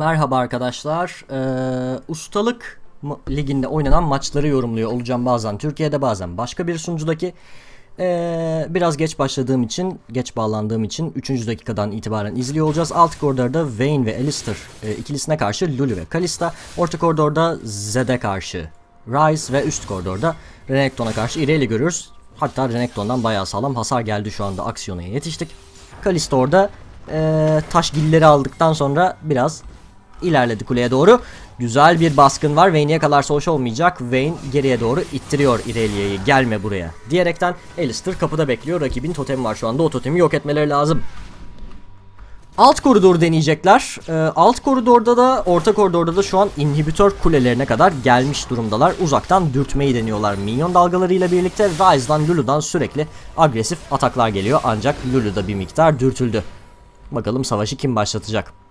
Merhaba arkadaşlar. Ee, ustalık liginde oynanan maçları yorumluyor olacağım bazen Türkiye'de bazen başka bir sunucudaki. Ee, biraz geç başladığım için, geç bağlandığım için 3. dakikadan itibaren izliyor olacağız. Alt koridorda Vayne ve Alistair e, ikilisine karşı Lulu ve Kalista. Orta koridorda Zed'e karşı Ryze ve üst koridorda Renekton'a karşı Irelia görüyoruz. Hatta Renekton'dan bayağı sağlam hasar geldi şu anda aksiyona yetiştik. Kalista orada e, taş gilleri aldıktan sonra biraz ilerledi kuleye doğru. Güzel bir baskın var. Vayne yakalarsa hoş olmayacak. Vayne geriye doğru ittiriyor Irelia'yı. Gelme buraya. Diyerekten Alistair kapıda bekliyor. Rakibin totemi var şu anda. O totemi yok etmeleri lazım. Alt koridoru deneyecekler. Ee, alt koridorda da orta koridorda da şu an inhibitör kulelerine kadar gelmiş durumdalar. Uzaktan dürtmeyi deniyorlar. Minyon dalgalarıyla birlikte Ryze'dan Lulu'dan sürekli agresif ataklar geliyor. Ancak Lulu da bir miktar dürtüldü. Bakalım savaşı kim başlatacak.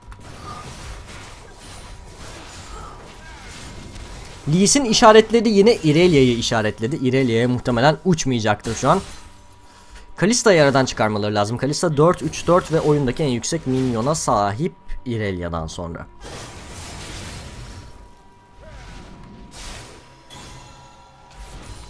Lee Sin işaretledi yine Irelia'yı işaretledi. Irelia'ya muhtemelen uçmayacaktır şu an. Kalista'yı aradan çıkarmaları lazım. Kalista 4-3-4 ve oyundaki en yüksek minyona sahip Irelia'dan sonra.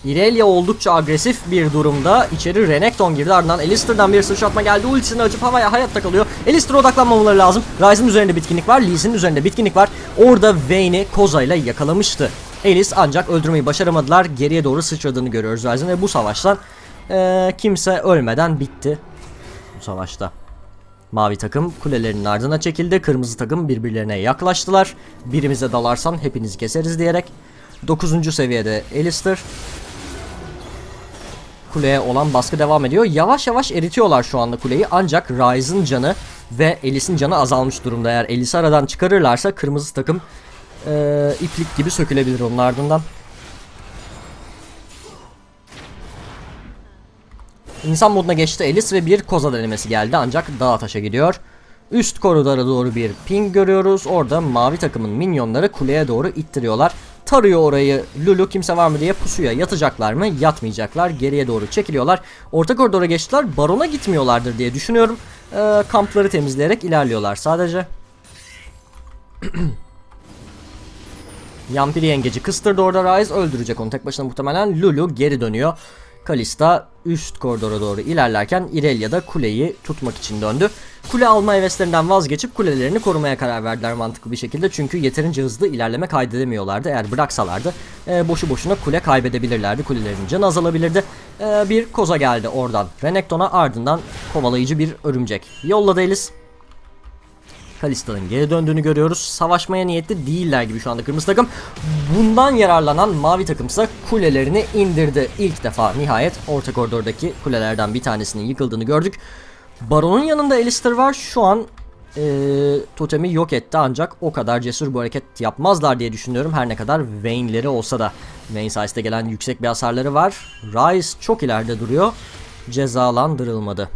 Irelia oldukça agresif bir durumda. İçeri Renekton girdi ardından Alistair'dan bir sıçratma geldi. Ultisini açıp havaya hayatta kalıyor. Alistair'a odaklanmamaları lazım. Ryze'ın üzerinde bitkinlik var. Lee'sin üzerinde bitkinlik var. Orada Vayne'i Koza ile yakalamıştı. Elis ancak öldürmeyi başaramadılar. Geriye doğru sıçradığını görüyoruz Ryze'ın ve bu savaştan ee, kimse ölmeden bitti. Bu savaşta. Mavi takım kulelerinin ardına çekildi. Kırmızı takım birbirlerine yaklaştılar. Birimize dalarsan hepinizi keseriz diyerek. 9. seviyede Alistair kuleye olan baskı devam ediyor. Yavaş yavaş eritiyorlar şu anda kuleyi ancak Ryze'ın canı ve Elis'in canı azalmış durumda. Eğer Elis'i aradan çıkarırlarsa kırmızı takım e, iplik gibi sökülebilir onun ardından. İnsan moduna geçti Elis ve bir koza denemesi geldi ancak dağa taşa gidiyor. Üst koridora doğru bir ping görüyoruz. Orada mavi takımın minyonları kuleye doğru ittiriyorlar. Tarıyor orayı Lulu kimse var mı diye pusuya yatacaklar mı? Yatmayacaklar. Geriye doğru çekiliyorlar. Orta koridora geçtiler. Barona gitmiyorlardır diye düşünüyorum. Ee, kampları temizleyerek ilerliyorlar sadece. Yampiri yengeci kıstırdı orada Ryze öldürecek onu tek başına muhtemelen Lulu geri dönüyor. Kalista üst koridora doğru ilerlerken Irelia da kuleyi tutmak için döndü. Kule alma heveslerinden vazgeçip kulelerini korumaya karar verdiler mantıklı bir şekilde. Çünkü yeterince hızlı ilerleme kaydedemiyorlardı. Eğer bıraksalardı e, boşu boşuna kule kaybedebilirlerdi. Kulelerinin canı azalabilirdi. E, bir koza geldi oradan. Renekton'a ardından kovalayıcı bir örümcek. Yolladı Elis. Kalista'nın geri döndüğünü görüyoruz. Savaşmaya niyetli değiller gibi şu anda kırmızı takım. Bundan yararlanan mavi takımsa kulelerini indirdi. İlk defa nihayet orta koridordaki kulelerden bir tanesinin yıkıldığını gördük. Baron'un yanında Alistair var. Şu an e, totemi yok etti ancak o kadar cesur bu hareket yapmazlar diye düşünüyorum. Her ne kadar Vayne'leri olsa da Vayne sayesinde gelen yüksek bir hasarları var. Ryze çok ileride duruyor. Cezalandırılmadı.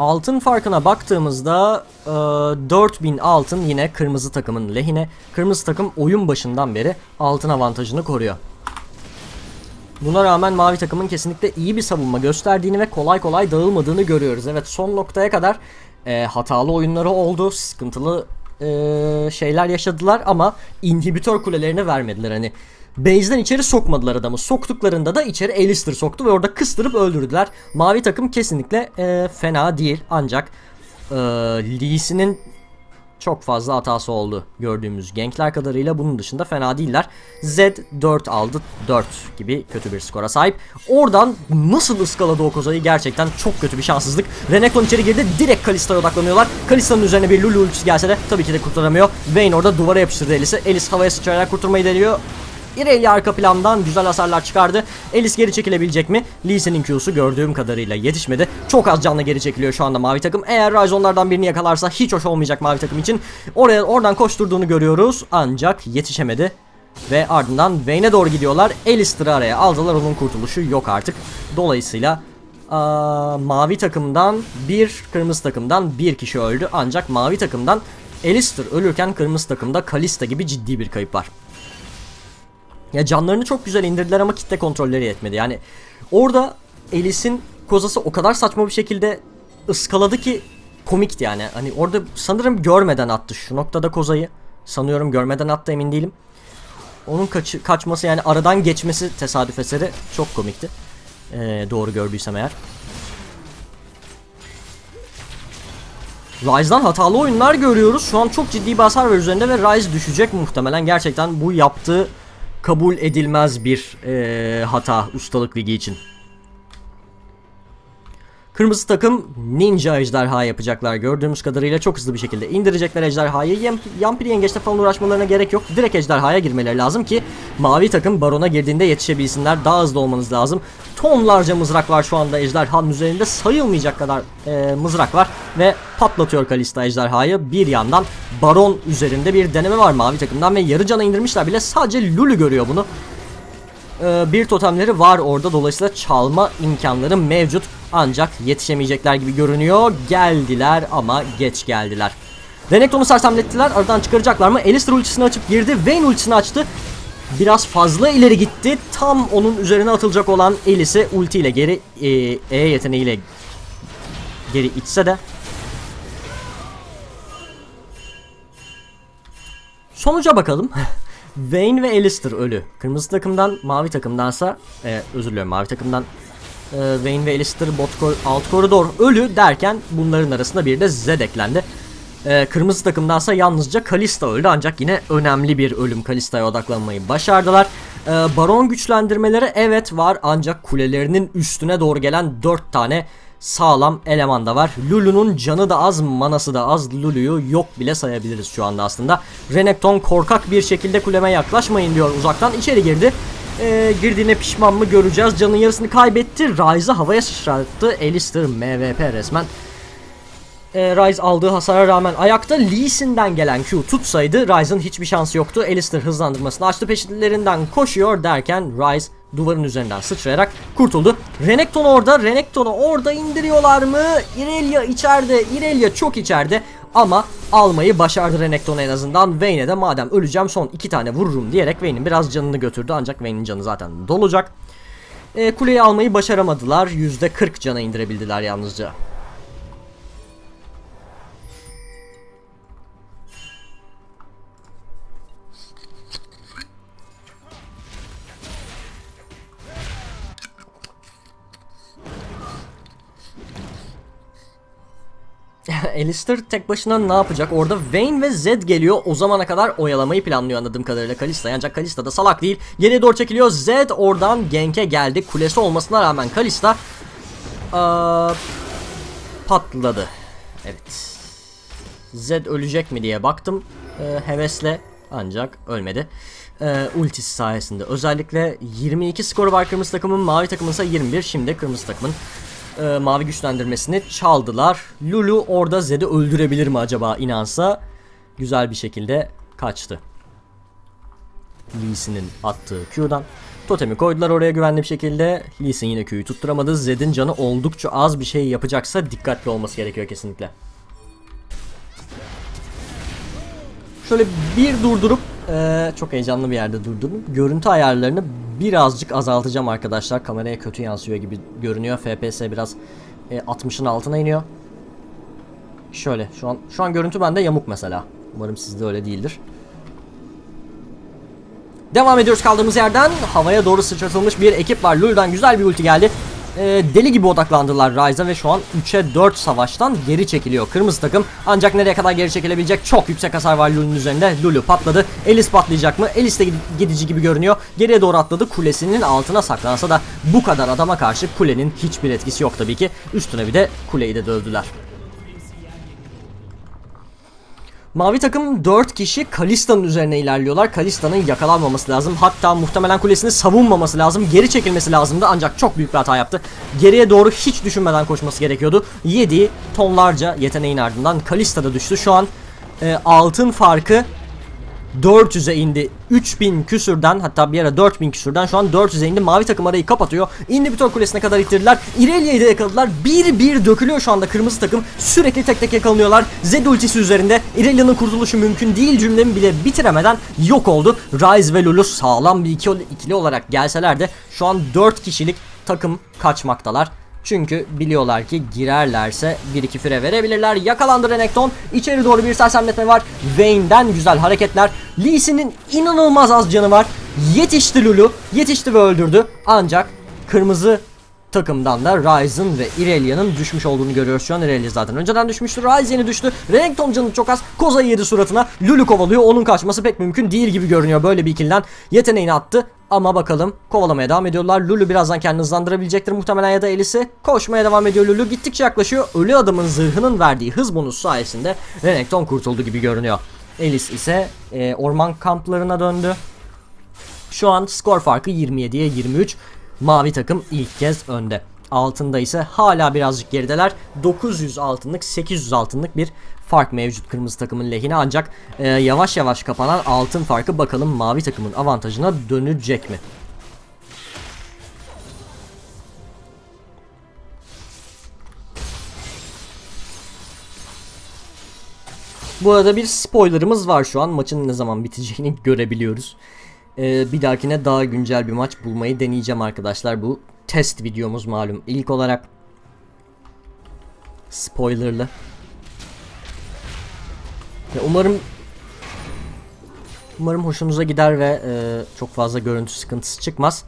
Altın farkına baktığımızda e, 4000 altın yine kırmızı takımın lehine. Kırmızı takım oyun başından beri altın avantajını koruyor. Buna rağmen mavi takımın kesinlikle iyi bir savunma gösterdiğini ve kolay kolay dağılmadığını görüyoruz. Evet son noktaya kadar e, hatalı oyunları oldu. Sıkıntılı e, şeyler yaşadılar ama inhibitör kulelerini vermediler. Hani Base'den içeri sokmadılar adamı. Soktuklarında da içeri Alistair soktu ve orada kıstırıp öldürdüler. Mavi takım kesinlikle e, fena değil. Ancak e, Lee'sinin çok fazla hatası oldu gördüğümüz gankler kadarıyla bunun dışında fena değiller. Z 4 aldı 4 gibi kötü bir skora sahip. Oradan nasıl ıskaladı o kozayı gerçekten çok kötü bir şanssızlık. Renekton içeri girdi direkt Kalista'ya odaklanıyorlar. Kalista'nın üzerine bir Lulu ultisi gelse de tabii ki de kurtaramıyor. Vayne orada duvara yapıştırdı Elis'i. Elis havaya sıçrayarak kurtarmayı deniyor. Irelia arka plandan güzel hasarlar çıkardı. Elis geri çekilebilecek mi? Lee Sin'in Q'su gördüğüm kadarıyla yetişmedi. Çok az canlı geri çekiliyor şu anda mavi takım. Eğer Ryze onlardan birini yakalarsa hiç hoş olmayacak mavi takım için. Oraya oradan koşturduğunu görüyoruz. Ancak yetişemedi. Ve ardından Vayne'e doğru gidiyorlar. Alistair'ı araya aldılar. Onun kurtuluşu yok artık. Dolayısıyla aa, mavi takımdan bir, kırmızı takımdan bir kişi öldü. Ancak mavi takımdan Alistair ölürken kırmızı takımda Kalista gibi ciddi bir kayıp var. Ya canlarını çok güzel indirdiler ama kitle kontrolleri yetmedi. Yani orada Elis'in kozası o kadar saçma bir şekilde ıskaladı ki komikti yani. Hani orada sanırım görmeden attı şu noktada kozayı. Sanıyorum görmeden attı emin değilim. Onun kaçı, kaçması yani aradan geçmesi tesadüf eseri çok komikti. Ee, doğru gördüysem eğer. Rise'dan hatalı oyunlar görüyoruz. Şu an çok ciddi bir hasar var üzerinde ve Rise düşecek muhtemelen. Gerçekten bu yaptığı kabul edilmez bir ee, hata ustalık ligi için. Kırmızı takım ninja ejderha yapacaklar. Gördüğümüz kadarıyla çok hızlı bir şekilde indirecekler ejderhayı. Yam Yampiri yengeçte falan uğraşmalarına gerek yok. Direkt ejderhaya girmeleri lazım ki mavi takım barona girdiğinde yetişebilsinler. Daha hızlı olmanız lazım. Tonlarca mızrak var şu anda ejderhanın üzerinde. Sayılmayacak kadar e, mızrak var. Ve patlatıyor Kalista ejderhayı. Bir yandan baron üzerinde bir deneme var mavi takımdan. Ve yarı cana indirmişler bile. Sadece Lulu görüyor bunu bir totemleri var orada dolayısıyla çalma imkanları mevcut ancak yetişemeyecekler gibi görünüyor. Geldiler ama geç geldiler. Renekton'u sersemlettiler aradan çıkaracaklar mı? Alistar ultisini açıp girdi. Vayne ultisini açtı. Biraz fazla ileri gitti. Tam onun üzerine atılacak olan Elis'i ultiyle geri e, e yeteneğiyle geri itse de. Sonuca bakalım. Vayne ve Alistair ölü. Kırmızı takımdan mavi takımdansa e, özür diliyorum mavi takımdan e, Vayne ve Alistair bot kor alt koridor ölü derken bunların arasında bir de Zed eklendi. E, kırmızı takımdansa yalnızca Kalista öldü ancak yine önemli bir ölüm Kalista'ya odaklanmayı başardılar. E, Baron güçlendirmeleri evet var ancak kulelerinin üstüne doğru gelen 4 tane sağlam eleman da var. Lulu'nun canı da az, manası da az. Lulu'yu yok bile sayabiliriz şu anda aslında. Renekton korkak bir şekilde kuleme yaklaşmayın diyor uzaktan. içeri girdi. Ee, girdiğine pişman mı göreceğiz. Canın yarısını kaybetti. Ryze'ı havaya sıçrattı. Alistair MVP resmen. Ee, Ryze aldığı hasara rağmen ayakta Lee Sin'den gelen Q tutsaydı Ryze'ın hiçbir şansı yoktu. Alistair hızlandırmasını açtı peşlerinden koşuyor derken Ryze duvarın üzerinden sıçrayarak kurtuldu. Renekton orada. Renekton'u orada indiriyorlar mı? Irelia içeride. Irelia çok içeride. Ama almayı başardı Renekton en azından. Vayne'e de madem öleceğim son iki tane vururum diyerek Vayne'in biraz canını götürdü. Ancak Vayne'in canı zaten dolacak. E, kuleyi almayı başaramadılar. %40 cana indirebildiler yalnızca. Alistair tek başına ne yapacak? Orada Vayne ve Zed geliyor. O zamana kadar oyalamayı planlıyor anladığım kadarıyla Kalista. Ancak Kalista da salak değil. Geriye doğru çekiliyor. Zed oradan Genk'e geldi. Kulesi olmasına rağmen Kalista aa, patladı. Evet. Zed ölecek mi diye baktım. Ee, hevesle ancak ölmedi. Ee, ultisi sayesinde. Özellikle 22 skoru var kırmızı takımın. Mavi takımın ise 21. Şimdi kırmızı takımın e, mavi güçlendirmesini çaldılar. Lulu orada Zed'i öldürebilir mi acaba inansa? Güzel bir şekilde kaçtı. Lee Sin'in attığı Q'dan. Totemi koydular oraya güvenli bir şekilde. Lee Sin yine Q'yu tutturamadı. Zed'in canı oldukça az bir şey yapacaksa dikkatli olması gerekiyor kesinlikle. Şöyle bir durdurup e, çok heyecanlı bir yerde durdurup görüntü ayarlarını birazcık azaltacağım arkadaşlar. Kameraya kötü yansıyor gibi görünüyor. FPS biraz e, 60'ın altına iniyor. Şöyle şu an şu an görüntü bende yamuk mesela. Umarım sizde öyle değildir. Devam ediyoruz kaldığımız yerden. Havaya doğru sıçratılmış bir ekip var. Lul'dan güzel bir ulti geldi e, deli gibi odaklandılar Ryze'a ve şu an 3'e 4 savaştan geri çekiliyor kırmızı takım. Ancak nereye kadar geri çekilebilecek çok yüksek hasar var Lulu'nun üzerinde. Lulu patladı. Elis patlayacak mı? Elis de gidici gibi görünüyor. Geriye doğru atladı. Kulesinin altına saklansa da bu kadar adama karşı kulenin hiçbir etkisi yok tabii ki. Üstüne bir de kuleyi de dövdüler. Mavi takım 4 kişi Kalista'nın üzerine ilerliyorlar. Kalista'nın yakalanmaması lazım. Hatta muhtemelen kulesini savunmaması lazım. Geri çekilmesi lazımdı ancak çok büyük bir hata yaptı. Geriye doğru hiç düşünmeden koşması gerekiyordu. Yediği tonlarca yeteneğin ardından Kalista da düştü. Şu an e, altın farkı 400'e indi. 3000 küsürden hatta bir ara 4000 küsürden şu an 400'e indi. Mavi takım arayı kapatıyor. İnhibitor kulesine kadar ittirdiler. Irelia'yı da yakaladılar. Bir bir dökülüyor şu anda kırmızı takım. Sürekli tek tek yakalanıyorlar. Zed ultisi üzerinde. Irelia'nın kurtuluşu mümkün değil cümlemi bile bitiremeden yok oldu. Ryze ve Lulu sağlam bir ikili olarak gelseler de şu an 4 kişilik takım kaçmaktalar. Çünkü biliyorlar ki girerlerse 1-2 fire verebilirler. Yakalandı Renekton. İçeri doğru bir sersemletme var. Vayne'den güzel hareketler. Lee Sin'in inanılmaz az canı var. Yetişti Lulu. Yetişti ve öldürdü. Ancak kırmızı takımdan da Ryzen ve Irelia'nın düşmüş olduğunu görüyoruz şu an. Irelia zaten önceden düşmüştü. Ryze yeni düştü. Renekton canı çok az. Koza'yı yedi suratına. Lulu kovalıyor. Onun kaçması pek mümkün değil gibi görünüyor böyle bir ikilden. Yeteneğini attı. Ama bakalım kovalamaya devam ediyorlar. Lulu birazdan kendini hızlandırabilecektir muhtemelen ya da Elis'i. Koşmaya devam ediyor Lulu. Gittikçe yaklaşıyor. Ölü adamın zırhının verdiği hız bonusu sayesinde Renekton kurtuldu gibi görünüyor. Elis ise e, orman kamplarına döndü. Şu an skor farkı 27'ye 23. Mavi takım ilk kez önde. Altında ise hala birazcık gerideler. 900 altınlık 800 altınlık bir fark mevcut kırmızı takımın lehine ancak e, yavaş yavaş kapanan altın farkı bakalım mavi takımın avantajına dönecek mi? Bu arada bir spoilerımız var şu an maçın ne zaman biteceğini görebiliyoruz. Ee, bir dahakine daha güncel bir maç bulmayı deneyeceğim arkadaşlar. Bu test videomuz malum. İlk olarak spoilerlı. Ve umarım umarım hoşunuza gider ve e, çok fazla görüntü sıkıntısı çıkmaz.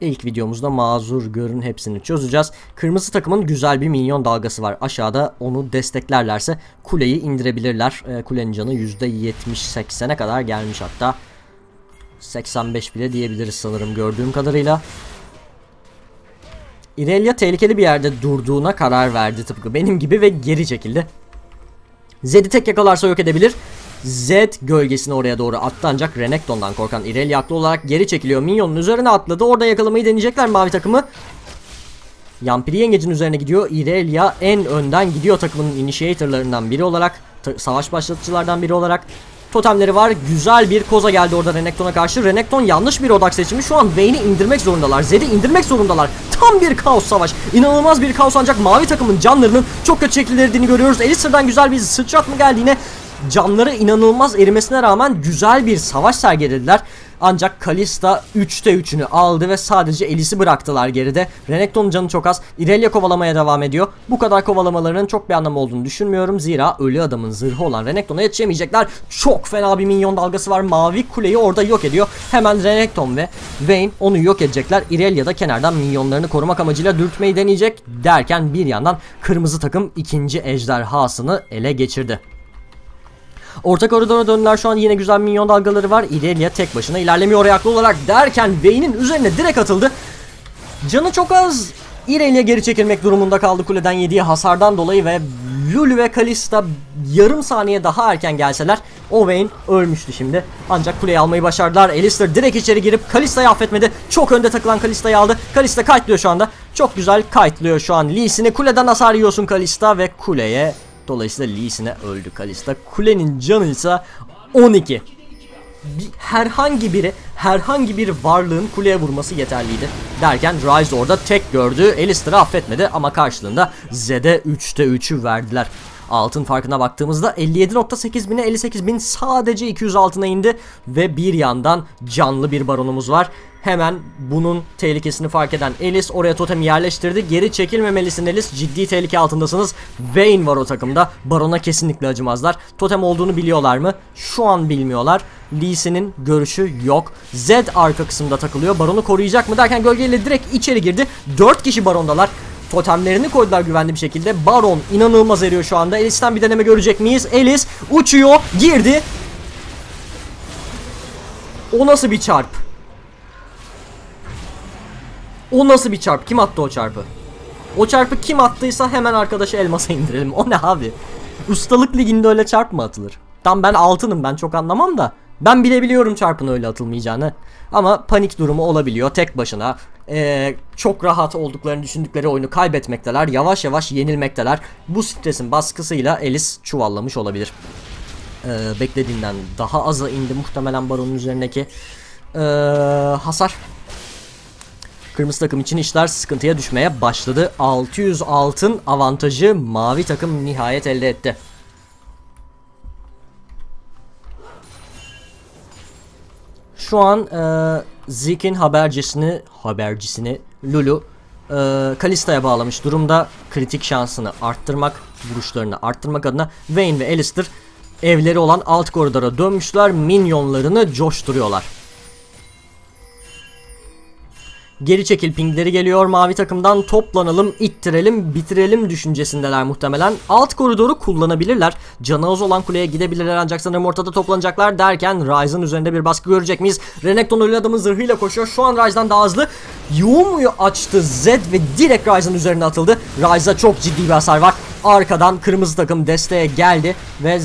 İlk videomuzda mazur görün hepsini çözeceğiz. Kırmızı takımın güzel bir minyon dalgası var. Aşağıda onu desteklerlerse kuleyi indirebilirler. E, kulenin canı %70-80'e kadar gelmiş hatta. 85 bile diyebiliriz sanırım gördüğüm kadarıyla. Irelia tehlikeli bir yerde durduğuna karar verdi tıpkı benim gibi ve geri çekildi. Zed'i tek yakalarsa yok edebilir. Zed gölgesini oraya doğru attı ancak Renekton'dan korkan Irelia haklı olarak geri çekiliyor. Minyonun üzerine atladı. Orada yakalamayı deneyecekler mavi takımı. Yampiri yengecin üzerine gidiyor. Irelia en önden gidiyor takımın initiatorlarından biri olarak. Savaş başlatıcılardan biri olarak. Totemleri var. Güzel bir koza geldi orada Renekton'a karşı. Renekton yanlış bir odak seçimi. Şu an Vayne'i indirmek zorundalar. Zed'i indirmek zorundalar. Tam bir kaos savaş. İnanılmaz bir kaos ancak mavi takımın canlarının çok kötü şekilde görüyoruz. Elister'dan güzel bir sıçrat mı geldi yine? Canları inanılmaz erimesine rağmen güzel bir savaş sergilediler. Ancak Kalista 3'te 3'ünü aldı ve sadece Elis'i bıraktılar geride. Renekton'un canı çok az. Irelia kovalamaya devam ediyor. Bu kadar kovalamalarının çok bir anlamı olduğunu düşünmüyorum. Zira ölü adamın zırhı olan Renekton'a yetişemeyecekler. Çok fena bir minyon dalgası var. Mavi kuleyi orada yok ediyor. Hemen Renekton ve Vayne onu yok edecekler. Irelia da kenardan minyonlarını korumak amacıyla dürtmeyi deneyecek. Derken bir yandan kırmızı takım ikinci ejderhasını ele geçirdi. Orta koridora döndüler şu an yine güzel minyon dalgaları var. Irelia tek başına ilerlemiyor ayaklı olarak derken Vayne'in üzerine direkt atıldı. Canı çok az. Irelia geri çekilmek durumunda kaldı kuleden yediği hasardan dolayı ve Lulu ve Kalista yarım saniye daha erken gelseler Owain ölmüştü şimdi. Ancak kuleyi almayı başardılar. Alistair direkt içeri girip Kalista'yı affetmedi. Çok önde takılan Kalista'yı aldı. Kalista kayıtlıyor şu anda. Çok güzel kayıtlıyor şu an. Lee'sini kuleden hasar yiyorsun Kalista ve kuleye Dolayısıyla Lee'sine öldü Kalista. Kulenin canı ise 12. Bir, herhangi biri herhangi bir varlığın kuleye vurması yeterliydi. Derken Ryze orada tek gördü. Alistair'ı affetmedi ama karşılığında Zed'e 3'te 3'ü verdiler. Altın farkına baktığımızda 57.8 bine 58 bin sadece 200 altına indi ve bir yandan canlı bir baronumuz var. Hemen bunun tehlikesini fark eden Elis oraya totemi yerleştirdi. Geri çekilmemelisin Elis. Ciddi tehlike altındasınız. Vayne var o takımda. Barona kesinlikle acımazlar. Totem olduğunu biliyorlar mı? Şu an bilmiyorlar. Lee görüşü yok. Zed arka kısımda takılıyor. Baronu koruyacak mı derken gölgeyle direkt içeri girdi. 4 kişi barondalar. Totemlerini koydular güvenli bir şekilde. Baron inanılmaz eriyor şu anda. Elis'ten bir deneme görecek miyiz? Elis uçuyor. Girdi. O nasıl bir çarp? O nasıl bir çarp? Kim attı o çarpı? O çarpı kim attıysa hemen arkadaşı elmasa indirelim. O ne abi? Ustalık liginde öyle çarp mı atılır? Tam ben altınım ben çok anlamam da. Ben bilebiliyorum çarpın öyle atılmayacağını. Ama panik durumu olabiliyor tek başına. Ee, çok rahat olduklarını düşündükleri oyunu kaybetmekteler. Yavaş yavaş yenilmekteler. Bu stresin baskısıyla Elis çuvallamış olabilir. Ee, beklediğinden daha aza indi muhtemelen baronun üzerindeki ee, hasar. Kırmızı takım için işler sıkıntıya düşmeye başladı. 600 altın avantajı mavi takım nihayet elde etti. Şu an e, Zeke'in habercisini habercisini Lulu e, Kalista'ya bağlamış durumda. Kritik şansını arttırmak, vuruşlarını arttırmak adına Vayne ve Alistair evleri olan alt koridora dönmüşler. Minyonlarını coşturuyorlar. Geri çekil pingleri geliyor mavi takımdan toplanalım ittirelim bitirelim düşüncesindeler muhtemelen. Alt koridoru kullanabilirler. Canı az olan kuleye gidebilirler ancak sanırım ortada toplanacaklar derken Ryze'ın üzerinde bir baskı görecek miyiz? Renekton ölü adamın zırhıyla koşuyor. Şu an Ryze'dan daha hızlı. Yoğumuyu açtı Zed ve direkt Ryze'ın üzerine atıldı. Ryze'a çok ciddi bir hasar var. Arkadan kırmızı takım desteğe geldi ve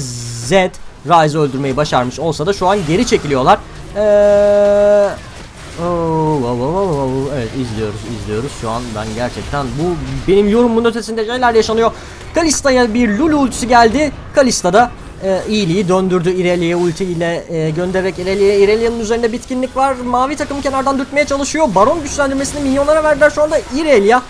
Zed Ryze'ı öldürmeyi başarmış olsa da şu an geri çekiliyorlar. Eee Oo, wow, wow, wow, wow. Evet izliyoruz izliyoruz şu an ben gerçekten bu benim yorumumun ötesinde şeyler yaşanıyor. Kalista'ya bir Lulu ultisi geldi. Kalista da e, iyiliği döndürdü Irelia'ya ulti ile e, göndererek Irelia. Irelia'nın üzerinde bitkinlik var. Mavi takım kenardan dürtmeye çalışıyor. Baron güçlendirmesini minyonlara verdiler şu anda Irelia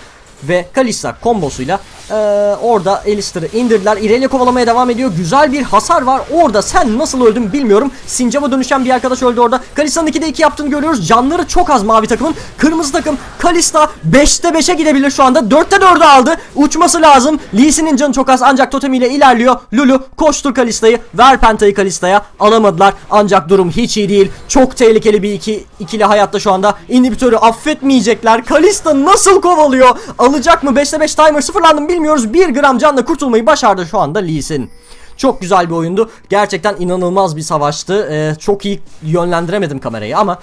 ve Kalista kombosuyla ee, orada Alistair'ı indirdiler. Irelia kovalamaya devam ediyor. Güzel bir hasar var. Orada sen nasıl öldün bilmiyorum. Sincap'a dönüşen bir arkadaş öldü orada. Kalista'nın 2'de 2 yaptığını görüyoruz. Canları çok az mavi takımın. Kırmızı takım Kalista 5'te 5'e gidebilir şu anda. 4'te 4'ü aldı. Uçması lazım. Lee Sin'in canı çok az ancak totemiyle ilerliyor. Lulu koştur Kalista'yı. Ver Penta'yı Kalista'ya. Alamadılar. Ancak durum hiç iyi değil. Çok tehlikeli bir iki, ikili hayatta şu anda. İnhibitörü affetmeyecekler. Kalista nasıl kovalıyor? Alacak mı? 5'te 5 timer sıfırlandı mı bilmiyoruz. 1 gram canla kurtulmayı başardı şu anda Lee Sin. Çok güzel bir oyundu. Gerçekten inanılmaz bir savaştı. Ee, çok iyi yönlendiremedim kamerayı ama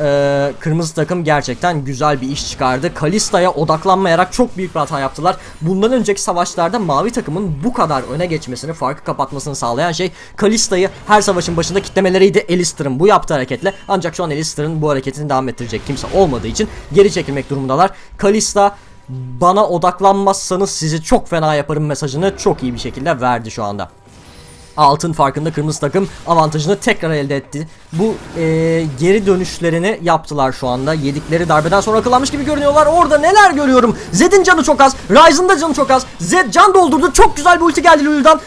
ee, kırmızı takım gerçekten güzel bir iş çıkardı. Kalista'ya odaklanmayarak çok büyük bir hata yaptılar. Bundan önceki savaşlarda mavi takımın bu kadar öne geçmesini, farkı kapatmasını sağlayan şey Kalista'yı her savaşın başında kitlemeleriydi Alistair'ın bu yaptığı hareketle. Ancak şu an Alistair'ın bu hareketini devam ettirecek kimse olmadığı için geri çekilmek durumundalar. Kalista bana odaklanmazsanız sizi çok fena yaparım mesajını çok iyi bir şekilde verdi şu anda. Altın farkında kırmızı takım avantajını tekrar elde etti. Bu e, geri dönüşlerini yaptılar şu anda. Yedikleri darbeden sonra akıllanmış gibi görünüyorlar. Orada neler görüyorum. Zed'in canı çok az. Ryze'ın da canı çok az. Zed can doldurdu. Çok güzel bir ulti geldi Lulu'dan.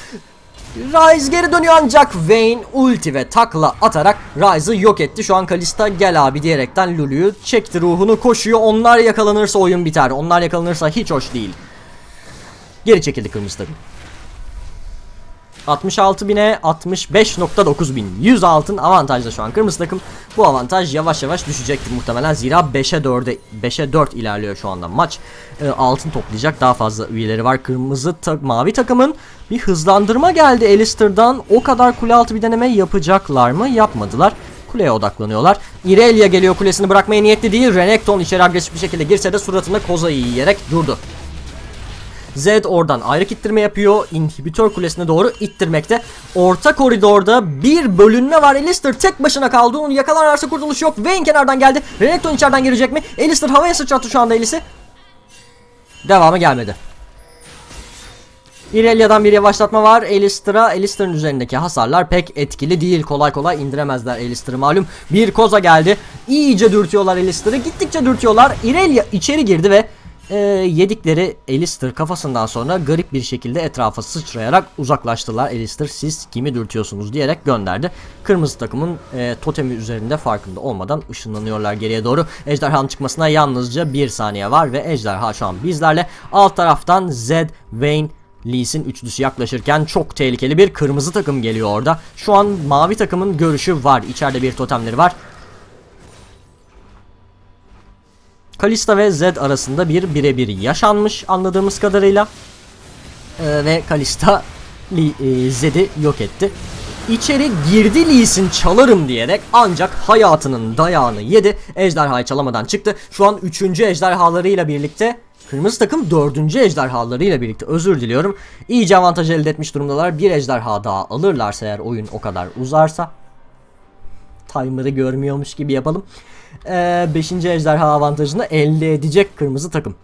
Ryze geri dönüyor ancak Vayne ulti ve takla atarak Ryze'ı yok etti. Şu an Kalista gel abi diyerekten Lulu'yu çekti ruhunu koşuyor. Onlar yakalanırsa oyun biter. Onlar yakalanırsa hiç hoş değil. Geri çekildi kırmızı takım. 66 bine 65.9 bin. 100 altın avantajda şu an kırmızı takım. Bu avantaj yavaş yavaş düşecektir muhtemelen. Zira 5'e 4'e 5'e 4 ilerliyor şu anda maç. E, altın toplayacak daha fazla üyeleri var. Kırmızı ta mavi takımın bir hızlandırma geldi Alistair'dan. O kadar kule altı bir deneme yapacaklar mı? Yapmadılar. Kuleye odaklanıyorlar. Irelia geliyor kulesini bırakmaya niyetli değil. Renekton içeri agresif bir şekilde girse de suratına kozayı yiyerek durdu. Zed oradan ayrı ittirme yapıyor. İnhibitör kulesine doğru ittirmekte. Orta koridorda bir bölünme var. Alistair tek başına kaldı. Onu yakalarlarsa kurtuluş yok. Vayne kenardan geldi. Renekton içeriden girecek mi? Alistair havaya sıçrattı şu anda Elis'i. Devamı gelmedi. Irelia'dan bir yavaşlatma var. Alistair'a, Alistair'ın üzerindeki hasarlar pek etkili değil. Kolay kolay indiremezler Alistair'ı malum. Bir koza geldi. İyice dürtüyorlar Alistair'ı. Gittikçe dürtüyorlar. Irelia içeri girdi ve e, yedikleri Alistair kafasından sonra garip bir şekilde etrafa sıçrayarak uzaklaştılar. Alistair siz kimi dürtüyorsunuz diyerek gönderdi. Kırmızı takımın e, totemi üzerinde farkında olmadan ışınlanıyorlar geriye doğru. Ejderhanın çıkmasına yalnızca bir saniye var ve ejderha şu an bizlerle. Alt taraftan Zed, Vayne, Lee Sin üçlüsü yaklaşırken çok tehlikeli bir kırmızı takım geliyor orada. Şu an mavi takımın görüşü var. İçeride bir totemleri var. Kalista ve Zed arasında bir birebir yaşanmış anladığımız kadarıyla. Ee, ve Kalista e, Zed'i yok etti. İçeri girdi Lee Sin çalarım diyerek ancak hayatının dayağını yedi. Ejderhayı çalamadan çıktı. Şu an 3. ejderhalarıyla birlikte Kırmızı takım 4. ejderhalarıyla birlikte özür diliyorum. İyice avantaj elde etmiş durumdalar. Bir ejderha daha alırlarsa eğer oyun o kadar uzarsa. Timer'ı görmüyormuş gibi yapalım. 5. Ee, ejderha avantajını elde edecek kırmızı takım.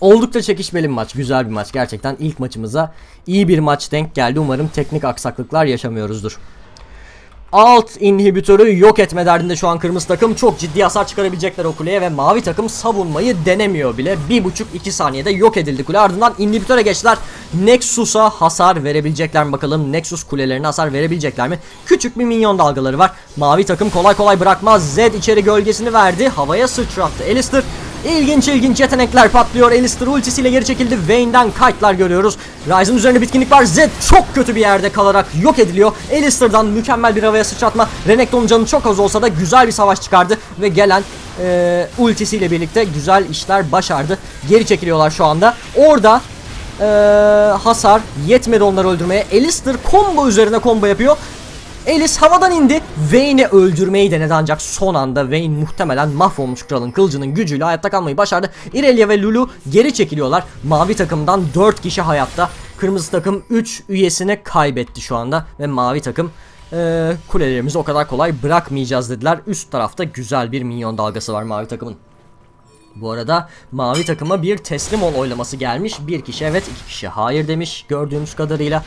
Oldukça çekişmeli bir maç. Güzel bir maç. Gerçekten ilk maçımıza iyi bir maç denk geldi. Umarım teknik aksaklıklar yaşamıyoruzdur. Alt inhibitörü yok etme derdinde şu an kırmızı takım. Çok ciddi hasar çıkarabilecekler o kuleye ve mavi takım savunmayı denemiyor bile. 1.5-2 saniyede yok edildi kule. Ardından inhibitöre geçtiler. Nexus'a hasar verebilecekler mi bakalım. Nexus kulelerine hasar verebilecekler mi? Küçük bir minyon dalgaları var. Mavi takım kolay kolay bırakmaz. Zed içeri gölgesini verdi. Havaya sıçrattı. Alistair İlginç ilginç yetenekler patlıyor. Alistair ultisiyle geri çekildi. Vayne'den kite'lar görüyoruz. Ryze'ın üzerinde bitkinlik var. Zed çok kötü bir yerde kalarak yok ediliyor. Alistair'dan mükemmel bir havaya sıçratma. Renekton'un canı çok az olsa da güzel bir savaş çıkardı. Ve gelen e, ultisiyle birlikte güzel işler başardı. Geri çekiliyorlar şu anda. Orada e, hasar yetmedi onları öldürmeye. Alistair combo üzerine combo yapıyor. Elis havadan indi. Vayne'i öldürmeyi denedi ancak son anda Vayne muhtemelen mahvolmuş kralın kılıcının gücüyle hayatta kalmayı başardı. Irelia ve Lulu geri çekiliyorlar. Mavi takımdan 4 kişi hayatta. Kırmızı takım 3 üyesini kaybetti şu anda. Ve mavi takım e, kulelerimizi o kadar kolay bırakmayacağız dediler. Üst tarafta güzel bir minyon dalgası var mavi takımın. Bu arada mavi takıma bir teslim ol oylaması gelmiş. Bir kişi evet iki kişi hayır demiş gördüğümüz kadarıyla.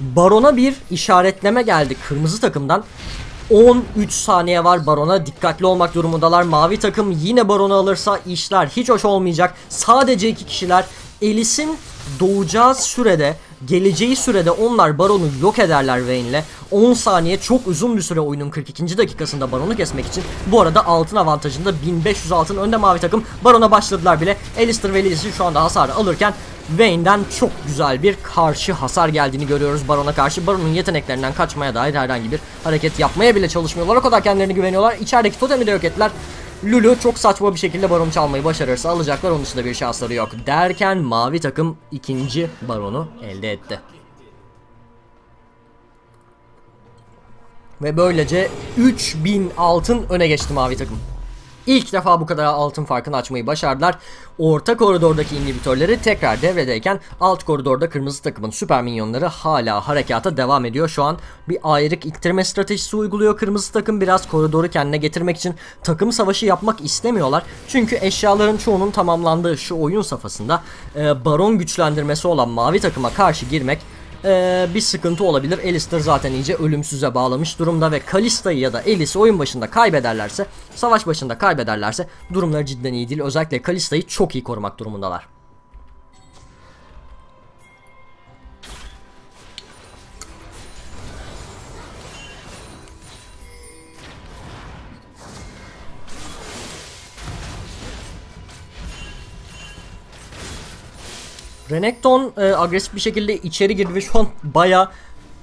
Barona bir işaretleme geldi kırmızı takımdan. 13 saniye var Baron'a dikkatli olmak durumundalar. Mavi takım yine Baron'u alırsa işler hiç hoş olmayacak. Sadece iki kişiler Elis'in doğacağı sürede geleceği sürede onlar Baron'u yok ederler Vayne'le. 10 saniye çok uzun bir süre oyunun 42. dakikasında Baron'u kesmek için. Bu arada altın avantajında 1500 altın önde mavi takım. Baron'a başladılar bile. Alistair ve Lizzie şu anda hasarı alırken Vayne'den çok güzel bir karşı hasar geldiğini görüyoruz Baron'a karşı. Baron'un yeteneklerinden kaçmaya dair herhangi bir hareket yapmaya bile çalışmıyorlar. O kadar kendilerine güveniyorlar. İçerideki totemi de yok ettiler. Lulu çok saçma bir şekilde baron çalmayı başarırsa alacaklar onun dışında bir şansları yok. Derken mavi takım ikinci baronu elde etti. Ve böylece 3000 altın öne geçti mavi takım. İlk defa bu kadar altın farkını açmayı başardılar. Orta koridordaki inhibitörleri tekrar devredeyken alt koridorda kırmızı takımın süper minyonları hala harekata devam ediyor. Şu an bir ayrık ittirme stratejisi uyguluyor. Kırmızı takım biraz koridoru kendine getirmek için takım savaşı yapmak istemiyorlar. Çünkü eşyaların çoğunun tamamlandığı şu oyun safhasında e, baron güçlendirmesi olan mavi takıma karşı girmek ee, bir sıkıntı olabilir. Alistair zaten iyice ölümsüze bağlamış durumda ve Kalista'yı ya da Elis'i oyun başında kaybederlerse, savaş başında kaybederlerse durumları cidden iyi değil. Özellikle Kalista'yı çok iyi korumak durumundalar. Renekton e, agresif bir şekilde içeri girdi ve şu an baya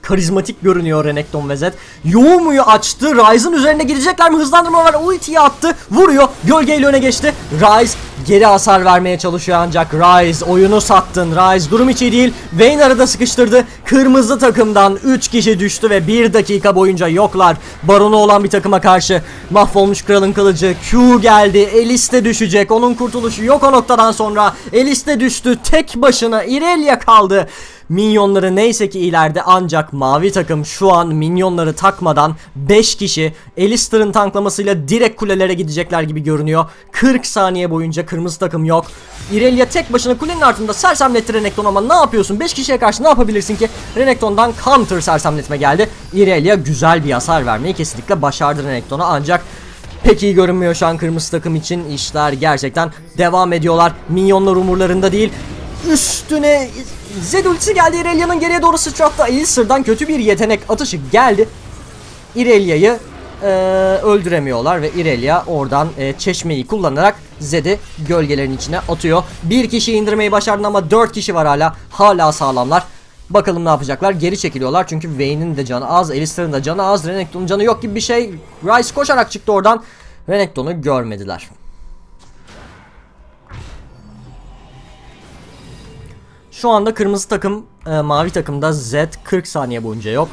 karizmatik görünüyor Renekton ve Zed. Yoğumuyu açtı. Ryze'ın üzerine gidecekler mi? Hızlandırma var. Ultiyi attı. Vuruyor. Gölgeyle öne geçti. Ryze geri hasar vermeye çalışıyor ancak Ryze oyunu sattın. Ryze durum içi değil. Vayne arada sıkıştırdı. Kırmızı takımdan 3 kişi düştü ve 1 dakika boyunca yoklar. Baronu olan bir takıma karşı mahvolmuş kralın kılıcı. Q geldi. Elis de düşecek. Onun kurtuluşu yok o noktadan sonra. Elis de düştü. Tek başına Irelia kaldı. Minyonları neyse ki ileride ancak mavi takım şu an minyonları takmadan 5 kişi Alistair'ın tanklamasıyla direkt kulelere gidecekler gibi görünüyor. 40 saniye boyunca kırmızı takım yok. Irelia tek başına kulenin altında sersemletti Renekton ama ne yapıyorsun? 5 kişiye karşı ne yapabilirsin ki? Renekton'dan counter sersemletme geldi. Irelia güzel bir hasar vermeyi kesinlikle başardı Renekton'a ancak pek iyi görünmüyor şu an kırmızı takım için. işler gerçekten devam ediyorlar. Minyonlar umurlarında değil. Üstüne Zed ultisi geldi. Irelia'nın geriye doğru sıçrattı. Ailsir'dan kötü bir yetenek atışı geldi. Irelia'yı e, öldüremiyorlar ve Irelia oradan e, çeşmeyi kullanarak Zed'i gölgelerin içine atıyor. Bir kişi indirmeyi başardı ama dört kişi var hala. Hala sağlamlar. Bakalım ne yapacaklar. Geri çekiliyorlar çünkü Vayne'in de canı az. Alistair'ın da canı az. Renekton'un canı yok gibi bir şey. Rice koşarak çıktı oradan. Renekton'u görmediler. Şu anda kırmızı takım e, mavi takımda Z 40 saniye boyunca yok.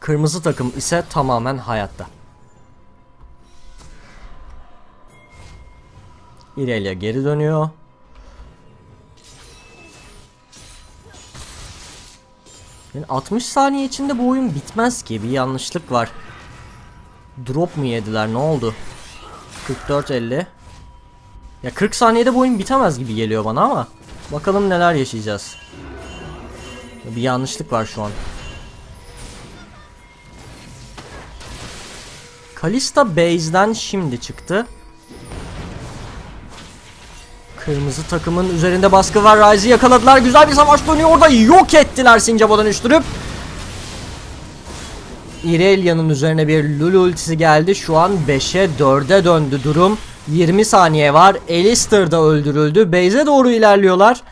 Kırmızı takım ise tamamen hayatta. Irelia geri dönüyor. Yani 60 saniye içinde bu oyun bitmez ki bir yanlışlık var. Drop mu yediler ne oldu? 44-50 Ya 40 saniyede bu oyun bitemez gibi geliyor bana ama Bakalım neler yaşayacağız. Bir yanlışlık var şu an. Kalista base'den şimdi çıktı. Kırmızı takımın üzerinde baskı var. Ryze'i yakaladılar. Güzel bir savaş dönüyor. Orada yok ettiler Sincap'dan üçtürüp. Irelia'nın üzerine bir Lulu ultisi geldi. Şu an 5'e 4'e döndü durum. 20 saniye var. Alistair da öldürüldü. Base'e doğru ilerliyorlar.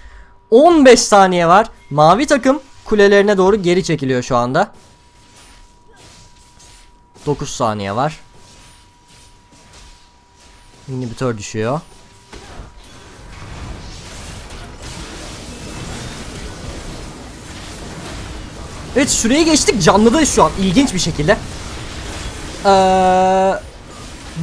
15 saniye var. Mavi takım kulelerine doğru geri çekiliyor şu anda. 9 saniye var. İnhibitör düşüyor. Evet süreyi geçtik canlıdayız şu an ilginç bir şekilde. Ee,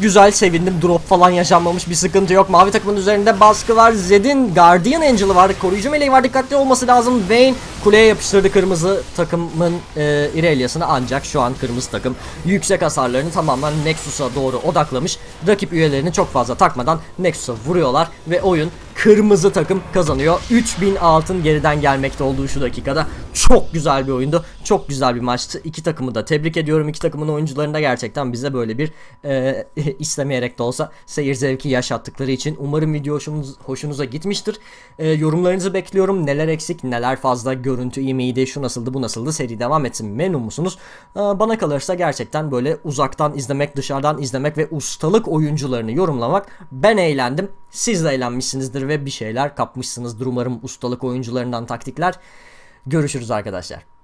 güzel sevindim drop falan yaşanmamış bir sıkıntı yok. Mavi takımın üzerinde baskı var. Zed'in Guardian Angel'ı var. Koruyucu meleği var dikkatli olması lazım. Vayne kuleye yapıştırdı kırmızı takımın e, Irelia'sını ancak şu an kırmızı takım yüksek hasarlarını tamamen Nexus'a doğru odaklamış. Rakip üyelerini çok fazla takmadan Nexus'a vuruyorlar ve oyun kırmızı takım kazanıyor. 3000 altın geriden gelmekte olduğu şu dakikada. Çok güzel bir oyundu. Çok güzel bir maçtı. İki takımı da tebrik ediyorum. İki takımın oyuncularını da gerçekten bize böyle bir e, istemeyerek de olsa seyir zevki yaşattıkları için. Umarım video hoşunuz, hoşunuza gitmiştir. E, yorumlarınızı bekliyorum. Neler eksik, neler fazla, görüntü iyi miydi, şu nasıldı, bu nasıldı, seri devam etsin memnun musunuz? E, bana kalırsa gerçekten böyle uzaktan izlemek, dışarıdan izlemek ve ustalık oyuncularını yorumlamak ben eğlendim. Siz de eğlenmişsinizdir ve bir şeyler kapmışsınızdır umarım ustalık oyuncularından taktikler. Görüşürüz arkadaşlar.